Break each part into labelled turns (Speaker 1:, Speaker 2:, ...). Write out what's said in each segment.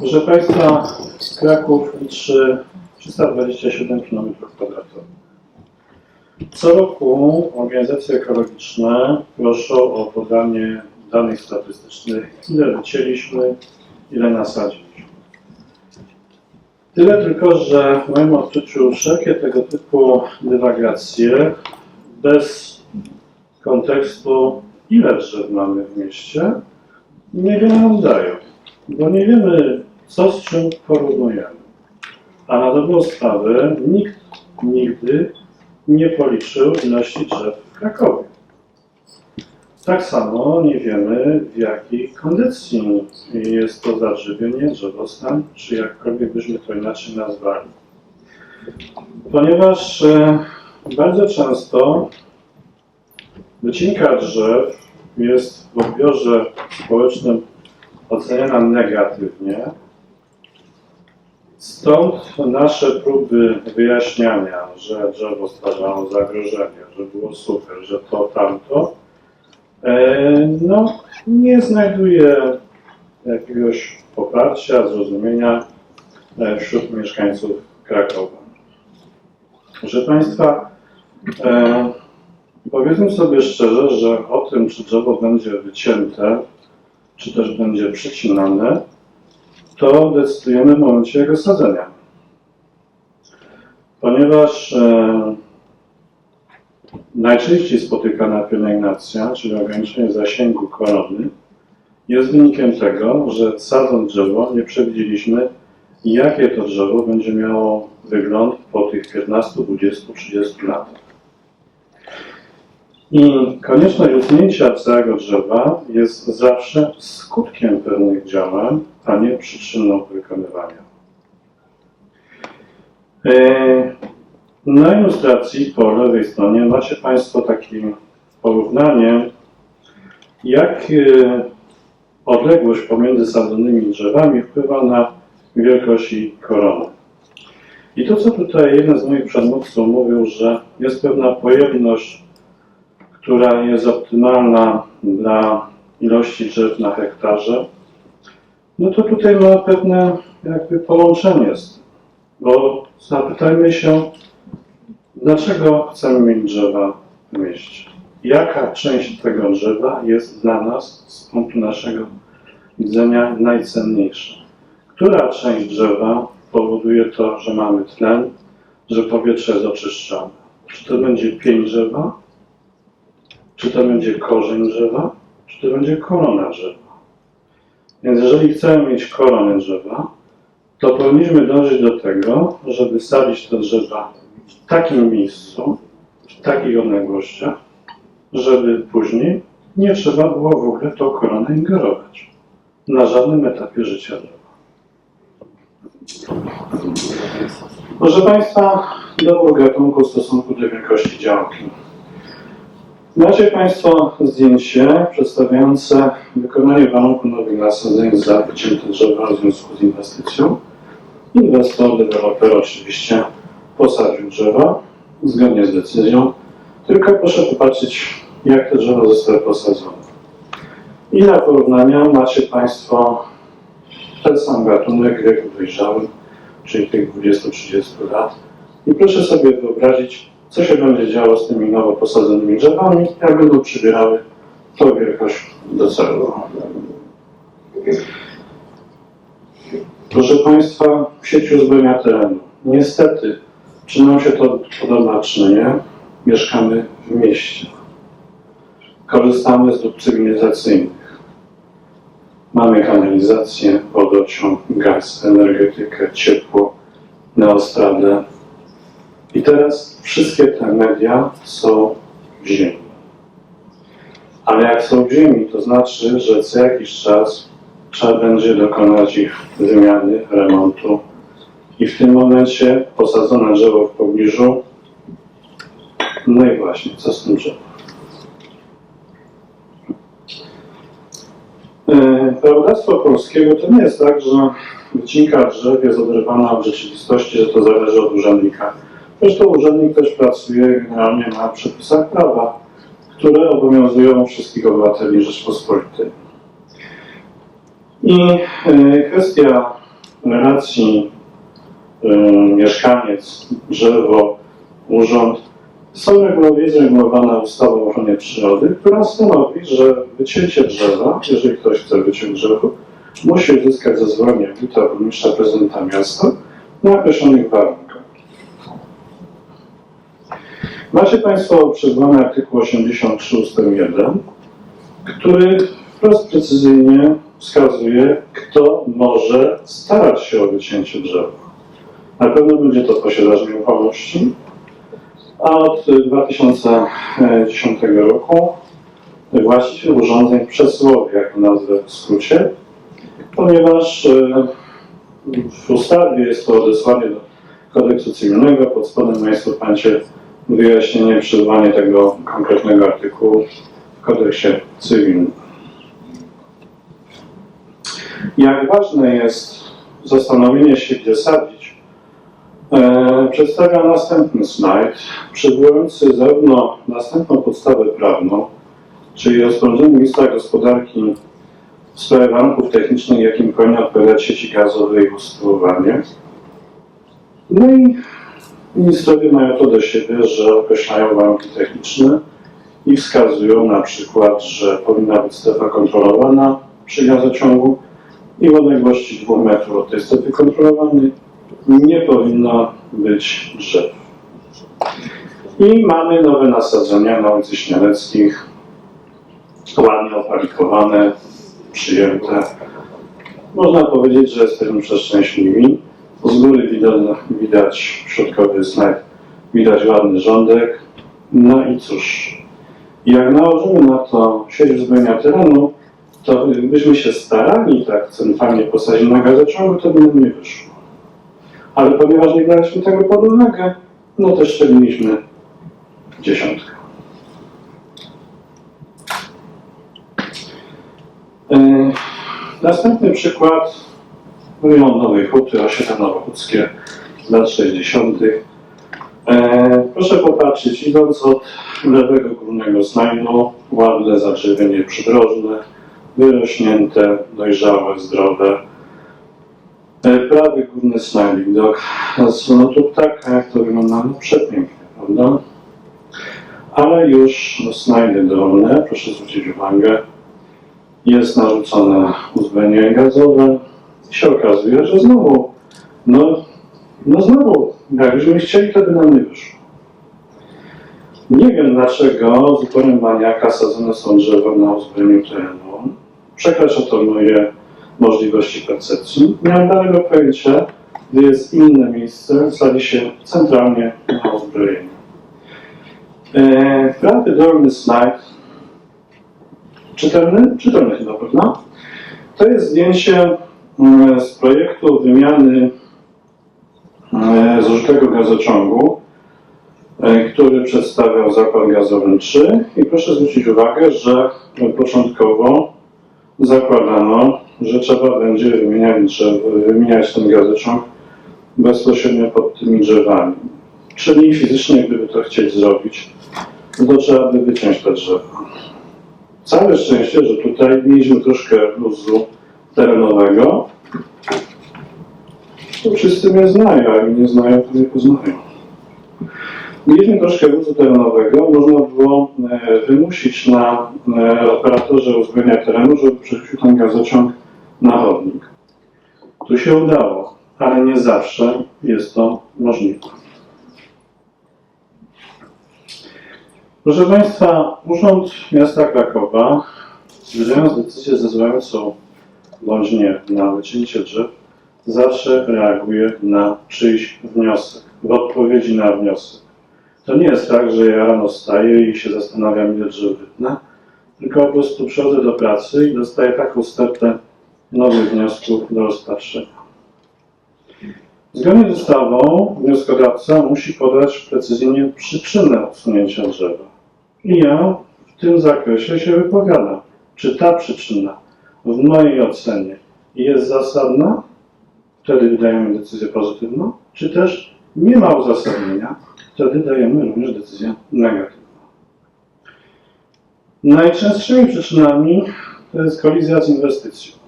Speaker 1: Proszę Państwa, Kraków liczy 327 km2. Co roku organizacje ekologiczne proszą o podanie danych statystycznych, ile wycięliśmy, ile nasadziliśmy. Tyle tylko, że w moim odczuciu wszelkie tego typu dywagacje bez kontekstu, ile drzew mamy w mieście, niewiele nam dają, bo nie wiemy, co z czym porównujemy. A na dobrą sprawę nikt nigdy nie policzył ilości drzew w Krakowie. Tak samo nie wiemy, w jakiej kondycji jest to zadrzewienie, drzewostan, czy jakkolwiek byśmy to inaczej nazwali. Ponieważ e, bardzo często wycinka drzew jest w odbiorze społecznym oceniana negatywnie. Stąd nasze próby wyjaśniania, że drzewo stwarzało zagrożenie, że było super, że to, tamto, e, no, nie znajduje jakiegoś poparcia, zrozumienia e, wśród mieszkańców Krakowa. Proszę Państwa, e, powiedzmy sobie szczerze, że o tym, czy drzewo będzie wycięte, czy też będzie przycinane, to decydujemy w momencie jego sadzenia. Ponieważ e, najczęściej spotykana pielęgnacja, czyli ograniczenie zasięgu korony, jest wynikiem tego, że sadząc drzewo nie przewidzieliśmy, jakie to drzewo będzie miało wygląd po tych 15, 20, 30 latach. Konieczność usunięcia całego drzewa jest zawsze skutkiem pewnych działań, a nie przyczyną wykonywania. E, Na ilustracji po lewej stronie macie Państwo takie porównanie, jak e, odległość pomiędzy sadzonymi drzewami wpływa na wielkość i koronę. I to, co tutaj jeden z moich przedmówców mówił, że jest pewna pojemność która jest optymalna dla ilości drzew na hektarze, no to tutaj ma pewne jakby połączenie z tym. Bo zapytajmy się, dlaczego chcemy mieć drzewa w mieście? Jaka część tego drzewa jest dla nas z punktu naszego widzenia najcenniejsza? Która część drzewa powoduje to, że mamy tlen, że powietrze jest oczyszczane? Czy to będzie pień drzewa, czy to będzie korzeń drzewa, czy to będzie korona drzewa. Więc jeżeli chcemy mieć koronę drzewa, to powinniśmy dążyć do tego, żeby sadzić te drzewa w takim miejscu, w takich odległościach, żeby później nie trzeba było w ogóle w tą koronę ingerować na żadnym etapie życia drzewa. Proszę Państwa, dobór gatunku w stosunku do wielkości działki. Macie Państwo zdjęcie przedstawiające wykonanie warunków nowych nasadzeń za wycięte drzewa w związku z inwestycją. Inwestor, deweloper oczywiście posadził drzewa zgodnie z decyzją, tylko proszę popatrzeć, jak te drzewa zostały posadzone. I na porównania macie Państwo ten sam gatunek w wieku czyli tych 20-30 lat. I proszę sobie wyobrazić, co się będzie działo z tymi nowo posadzonymi drzewami, jak będą przybierały tą wielkość docelową. Proszę Państwa, sieć uzbrojenia terenu. Niestety, czy nam się to podoba, czy nie, mieszkamy w mieście. Korzystamy z dróg cywilizacyjnych. Mamy kanalizację, wodociąg, gaz, energetykę, ciepło, neostradę, i teraz wszystkie te media są w ziemi. Ale jak są w ziemi, to znaczy, że co jakiś czas trzeba będzie dokonać ich wymiany, remontu. I w tym momencie posadzone drzewo w pobliżu. No i właśnie, co z tym drzewem? Prawodawstwo polskiego to nie jest tak, że wycinka drzew jest oderwana od rzeczywistości, że to zależy od urzędnika. Zresztą urzędnik też pracuje generalnie na przepisach prawa, które obowiązują wszystkich obywateli Rzeczpospolitej. I e, kwestia relacji e, mieszkaniec, drzewo, urząd są jest regulowana ustawą o ochronie przyrody, która stanowi, że wycięcie drzewa, jeżeli ktoś chce wyciąć drzewo, musi uzyskać zezwolenie wójta, burmistrza, prezydenta miasta na określonych warunkach. Macie Państwo przyznany artykuł 83 ust. 1, który wprost precyzyjnie wskazuje, kto może starać się o wycięcie drzewa. Na pewno będzie to posiadacz nieruchomości, a od 2010 roku właściciel urządzeń przesyłowych, jak nazwę w skrócie, ponieważ e, w ustawie jest to odesłanie do kodeksu cywilnego, pod spodem Państwo macie wyjaśnienie, przywołanie tego konkretnego artykułu w kodeksie cywilnym. Jak ważne jest zastanowienie się, gdzie sadzić, e, przedstawia następny slajd, przywołujący zarówno następną podstawę prawną, czyli rozporządzenie ministra gospodarki w sprawie warunków technicznych, jakim powinny odpowiadać sieci gazowe i usytuowanie. No i ministrowie mają to do siebie, że określają warunki techniczne i wskazują na przykład, że powinna być strefa kontrolowana przy gazociągu i w odległości 2 metrów od tej strefy kontrolowanej nie powinno być drzew. I mamy nowe nasadzenia na ulicy Śniadeckich, ładnie opalikowane, przyjęte. Można powiedzieć, że jesteśmy przeszczęśliwi. Z góry widać, widać środkowy slajd, widać ładny rządek. No i cóż, jak nałożymy na to sieć uzupełnienia terenu, to gdybyśmy się starali tak centralnie posadzić na gazociągu, to by nam nie wyszło. Ale ponieważ nie braliśmy tego pod uwagę, no to szczeliliśmy dziesiątkę. Yy, Następny przykład rejon Nowej Huty, osiedle nowochódzkie z lat 60. E, proszę popatrzeć, idąc od lewego górnego slajdu, ładne zadrzewienie przydrożne, wyrośnięte, dojrzałe, zdrowe. E, prawy górny slajd widok lotu ptaka, jak to wygląda, no przepięknie, prawda? Ale już slajdy dolne, proszę zwrócić uwagę, jest narzucone uzbrojenie gazowe się okazuje, że znowu, no, no znowu, jakbyśmy chcieli, to by nam nie wyszło. Nie wiem dlaczego zupełnie maniaka sadzone są drzewa na uzbrojeniu terenu. Przekracza to moje możliwości percepcji. Nie mam danego pojęcia, gdy jest inne miejsce, sadzi się centralnie na uzbrojeniu. E, prawy dolny slajd Czytelny? Czytelny chyba, prawda? To jest zdjęcie z projektu wymiany e, zużytego gazociągu, e, który przedstawiał Zakład Gazowy 3 i proszę zwrócić uwagę, że początkowo zakładano, że trzeba będzie wymieniać, wymieniać ten gazociąg bezpośrednio pod tymi drzewami. Czyli fizycznie, gdyby to chcieć zrobić, to trzeba by wyciąć te drzewa. Całe szczęście, że tutaj mieliśmy troszkę luzu terenowego. To wszyscy mnie znają, a jak mnie nie znają, to nie poznają. Mieliśmy troszkę luzu terenowego, można było e, wymusić na e, operatorze uzbrojenia terenu, żeby przerzucił ten gazociąg na chodnik. Tu się udało, ale nie zawsze jest to możliwe. Proszę Państwa, Urząd Miasta Krakowa, wydając decyzję zezwalającą bądź nie na wycięcie drzew, zawsze reaguje na czyjś wniosek, w odpowiedzi na wniosek. To nie jest tak, że ja rano wstaję i się zastanawiam, ile drzew wytnę, tylko po prostu przychodzę do pracy i dostaję taką stertę nowych wniosków do rozpatrzenia. Zgodnie z ustawą wnioskodawca musi podać precyzyjnie przyczynę usunięcia drzewa. I ja w tym zakresie się wypowiadam. Czy ta przyczyna w mojej ocenie jest zasadna? Wtedy wydajemy decyzję pozytywną. Czy też nie ma uzasadnienia? Wtedy dajemy również decyzję negatywną. Najczęstszymi przyczynami to jest kolizja z inwestycją.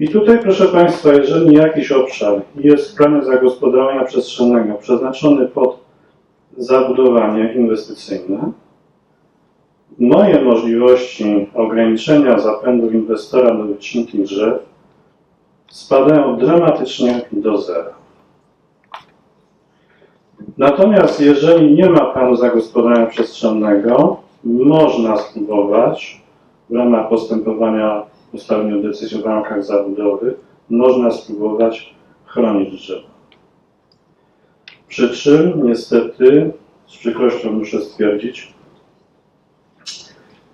Speaker 1: I tutaj, proszę Państwa, jeżeli jakiś obszar jest w planie zagospodarowania przestrzennego przeznaczony pod zabudowanie inwestycyjne, moje możliwości ograniczenia zapędów inwestora do wycinki drzew spadają dramatycznie do zera. Natomiast jeżeli nie ma planu zagospodarowania przestrzennego, można spróbować w ramach postępowania ustaleniu decyzji w warunkach zabudowy, można spróbować chronić drzewa. Przy czym niestety, z przykrością muszę stwierdzić,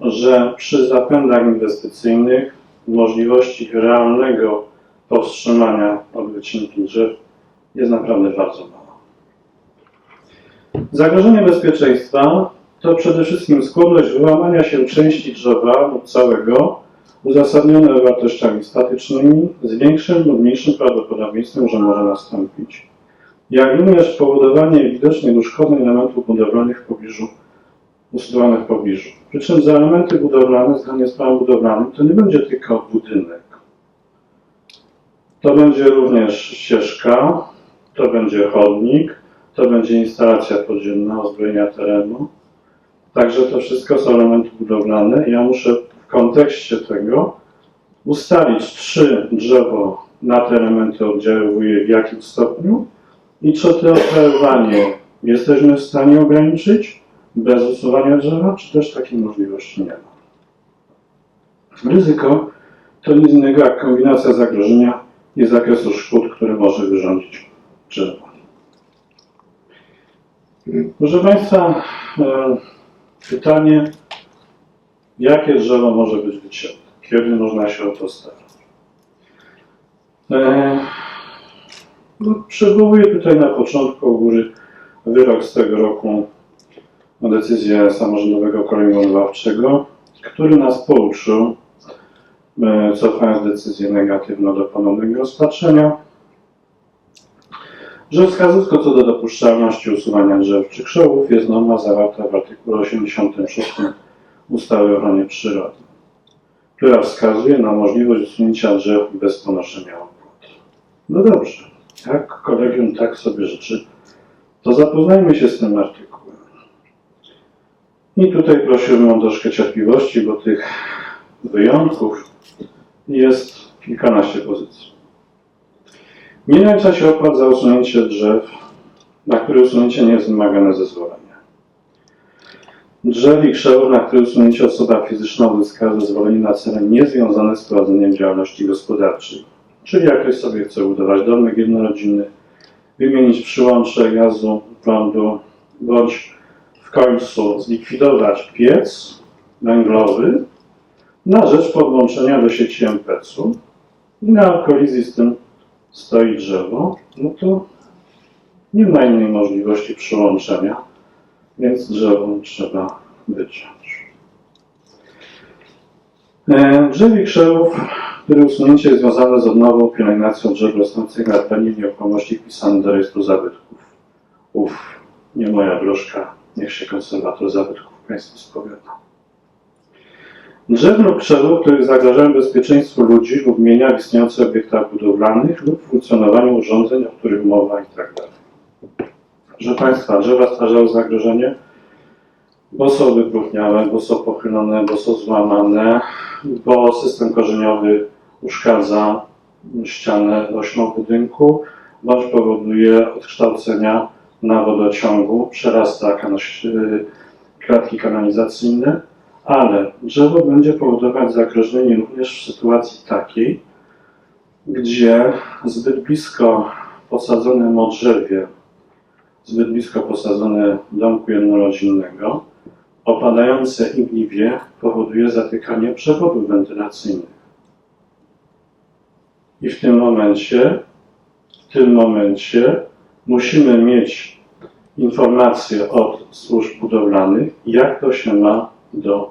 Speaker 1: że przy zapędach inwestycyjnych możliwości realnego powstrzymania od wycinki drzew jest naprawdę bardzo mało. Zagrożenie bezpieczeństwa to przede wszystkim skłonność wyłamania się części drzewa lub całego, uzasadnione wartościami statycznymi, z większym lub mniejszym prawdopodobieństwem, że może nastąpić, jak również powodowanie widocznych uszkodzeń elementów budowlanych w pobliżu, usytuowanych w pobliżu. Przy czym za elementy budowlane, zgodnie z prawem budowlanym, to nie będzie tylko budynek. To będzie również ścieżka, to będzie chodnik, to będzie instalacja podziemna, uzbrojenia terenu. Także to wszystko są elementy budowlane. Ja muszę w kontekście tego ustalić, czy drzewo na te elementy oddziałuje w jakim stopniu i czy to oddziaływanie jesteśmy w stanie ograniczyć bez usuwania drzewa, czy też takiej możliwości nie ma. Ryzyko to nic innego jak kombinacja zagrożenia i zakresu szkód, które może wyrządzić drzewo. Proszę Państwa, e, pytanie, jakie drzewo może być wycięte? Kiedy można się o to starać? E, no, przywołuję tutaj na początku u góry wyrok z tego roku o decyzję samorządowego koleju odwoławczego, który nas pouczył, e, cofając decyzję negatywną do ponownego rozpatrzenia, że wskazówką co do dopuszczalności usuwania drzew czy krzewów jest norma zawarta w artykule 86 ustawy o ochronie przyrody, która wskazuje na możliwość usunięcia drzew bez ponoszenia opłat. No dobrze, jak kolegium tak sobie życzy, to zapoznajmy się z tym artykułem. I tutaj prosiłbym o troszkę cierpliwości, bo tych wyjątków jest kilkanaście pozycji. Nie naleca się opłat za usunięcie drzew, na które usunięcie nie jest wymagane zezwolenia. Drzew i krzewów, na które usunięcie osoba fizyczna uzyska zezwolenie na cele niezwiązane z prowadzeniem działalności gospodarczej. Czyli jak ktoś sobie chce budować domek jednorodzinny, wymienić przyłącze gazu, prądu, bądź końcu zlikwidować piec węglowy na rzecz podłączenia do sieci MPC-u i na kolizji z tym stoi drzewo, no to nie ma innej możliwości przyłączenia, więc drzewo trzeba wyciąć. E, Drzew i krzewów, które usunięcie jest związane z odnową pielęgnacją drzew rosnących na terenie nieruchomości wpisane do rejestru zabytków. Uf, nie moja broszka, się konserwator zabytków Państwu spowiada. Drzew lub krzewów, których zagrażają bezpieczeństwu ludzi lub mienia w istniejących obiektach budowlanych lub funkcjonowaniu urządzeń, o których mowa itd. Proszę Państwa, drzewa stwarzają zagrożenie, bo są wypróchniałe, bo są pochylone, bo są złamane, bo system korzeniowy uszkadza ścianę nośną budynku, bądź powoduje odkształcenia na wodociągu, przerasta kanoś- y, klatki kanalizacyjne, ale drzewo będzie powodować zagrożenie również w sytuacji takiej, gdzie zbyt blisko posadzonym drzewie, zbyt blisko posadzone domku jednorodzinnego, opadające igliwie powoduje zatykanie przewodów wentylacyjnych. I w tym momencie, w tym momencie musimy mieć informacje od służb budowlanych, jak to się ma do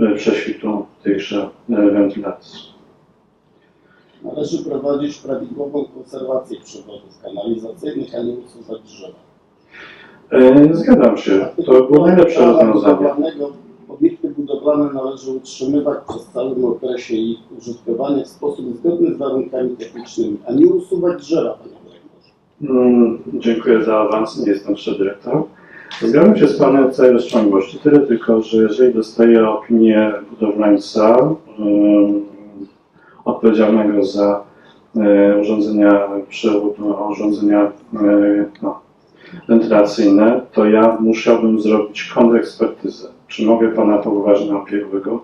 Speaker 1: e, prześwitu tychże e, wentylacji.
Speaker 2: Należy prowadzić prawidłową konserwację przewodów kanalizacyjnych, a nie usuwać drzewa.
Speaker 1: E, Zgadzam się, to było najlepsze rozwiązanie.
Speaker 2: obiekty budowlane należy utrzymywać przez całym okresie ich użytkowania w sposób zgodny z warunkami technicznymi, a nie usuwać drzewa, panie.
Speaker 1: Mm, Dziękuję za awans, nie jestem jeszcze. Zgadzam się z Panem w całej rozciągłości, tyle tylko, że jeżeli dostaję opinię budowlańca ym, odpowiedzialnego za y, urządzenia, przewód, no, urządzenia y, no, wentylacyjne, to ja musiałbym zrobić kontekspertyzę. Czy mogę Pana powołać na?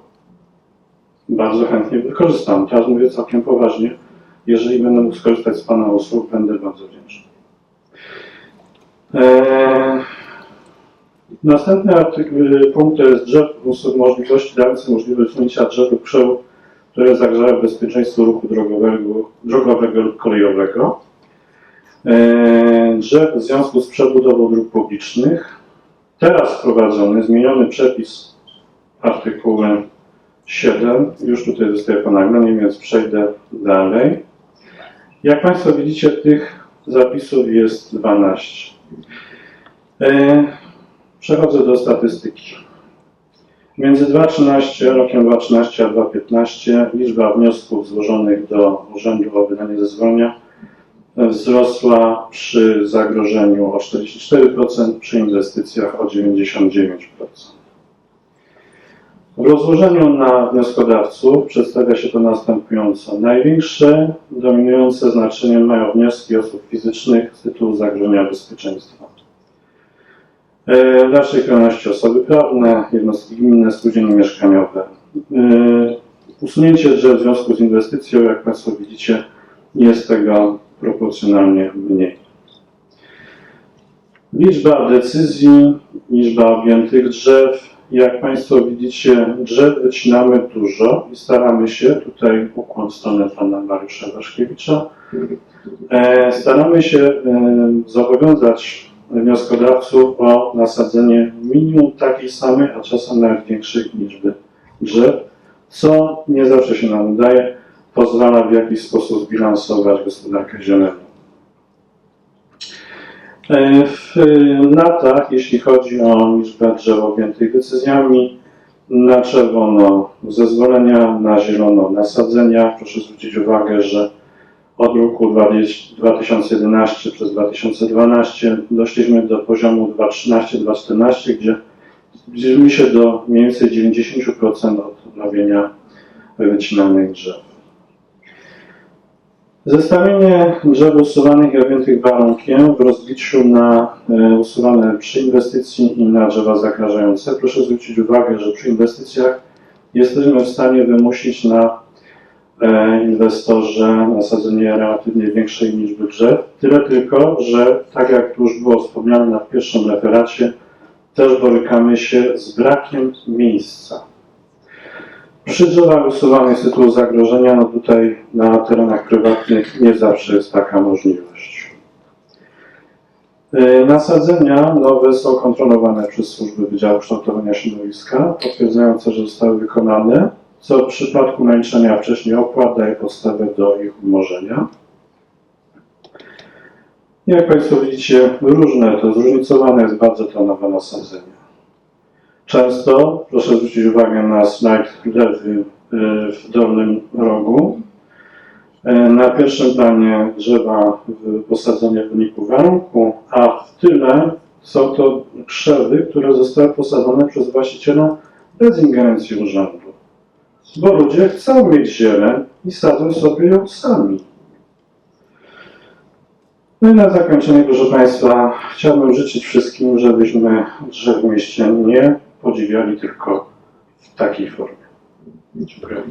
Speaker 1: Bardzo chętnie wykorzystam. Teraz mówię całkiem poważnie. Jeżeli będę mógł skorzystać z Pana usług, będę bardzo wdzięczny. Eee, następny artykuł, punkt to jest drzew, usług możliwości dające możliwość usunięcia drzew lub krzewów, które zagrażają bezpieczeństwu ruchu drogowego, drogowego lub kolejowego. Eee, drzew w związku z przebudową dróg publicznych. Teraz wprowadzony, zmieniony przepis artykułem 7. Już tutaj dostaję ponaglenie, więc przejdę dalej. Jak Państwo widzicie, tych zapisów jest 12. E, Przechodzę do statystyki. Między 2013 rokiem 2013 a 2015 liczba wniosków złożonych do Urzędu o wydanie zezwolenia wzrosła przy zagrożeniu o 44%, przy inwestycjach o 99%. W rozłożeniu na wnioskodawców przedstawia się to następująco. Największe, dominujące znaczenie mają wnioski osób fizycznych z tytułu zagrożenia bezpieczeństwa. E, W dalszej kolejności osoby prawne, jednostki gminne, spółdzielnie mieszkaniowe. E, Usunięcie drzew w związku z inwestycją, jak Państwo widzicie, jest tego proporcjonalnie mniej. Liczba decyzji, liczba objętych drzew. Jak Państwo widzicie, drzew wycinamy dużo i staramy się, tutaj ukłon w stronę pana Mariusza Waszkiewicza, e, staramy się zobowiązać wnioskodawców o nasadzenie minimum takiej samej, a czasem nawet większej liczby drzew, co nie zawsze się nam udaje, pozwala w jakiś sposób zbilansować gospodarkę zieloną. E, W latach, jeśli chodzi o liczbę drzew objętych decyzjami, na czerwono zezwolenia, na zielono nasadzenia. Proszę zwrócić uwagę, że od roku 20- 2011 przez 2012 doszliśmy do poziomu 2013-2014, gdzie zbliżyliśmy się do mniej więcej 90% odnowienia wycinanych drzew. Zestawienie drzew usuwanych i objętych warunkiem w rozliczu na e, usuwane przy inwestycji i na drzewa zagrażające. Proszę zwrócić uwagę, że przy inwestycjach jesteśmy w stanie wymusić na e, inwestorze nasadzenie relatywnie większej liczby drzew. Tyle tylko, że tak jak tu już było wspomniane na pierwszym referacie, też borykamy się z brakiem miejsca. Przy drzewach usuwanych z tytułu zagrożenia, no tutaj na terenach prywatnych nie zawsze jest taka możliwość. Yy, Nasadzenia nowe są kontrolowane przez służby Wydziału Kształtowania Środowiska, potwierdzające, że zostały wykonane, co w przypadku naliczenia wcześniej opłat daje podstawę do ich umorzenia. Jak Państwo widzicie, różne to zróżnicowane jest bardzo to nowe nasadzenie. Często, proszę zwrócić uwagę na slajd lewy y, w dolnym rogu. Y, Na pierwszym planie drzewa posadzone w wyniku warunku, a w tyle są to krzewy, które zostały posadzone przez właściciela bez ingerencji urzędu. Bo ludzie chcą mieć zieleń i sadzą sobie ją sami. No i na zakończenie, proszę Państwa, chciałbym życzyć wszystkim, żebyśmy drzew w mieście nie podziwiali tylko w takiej formie. Dziękuję.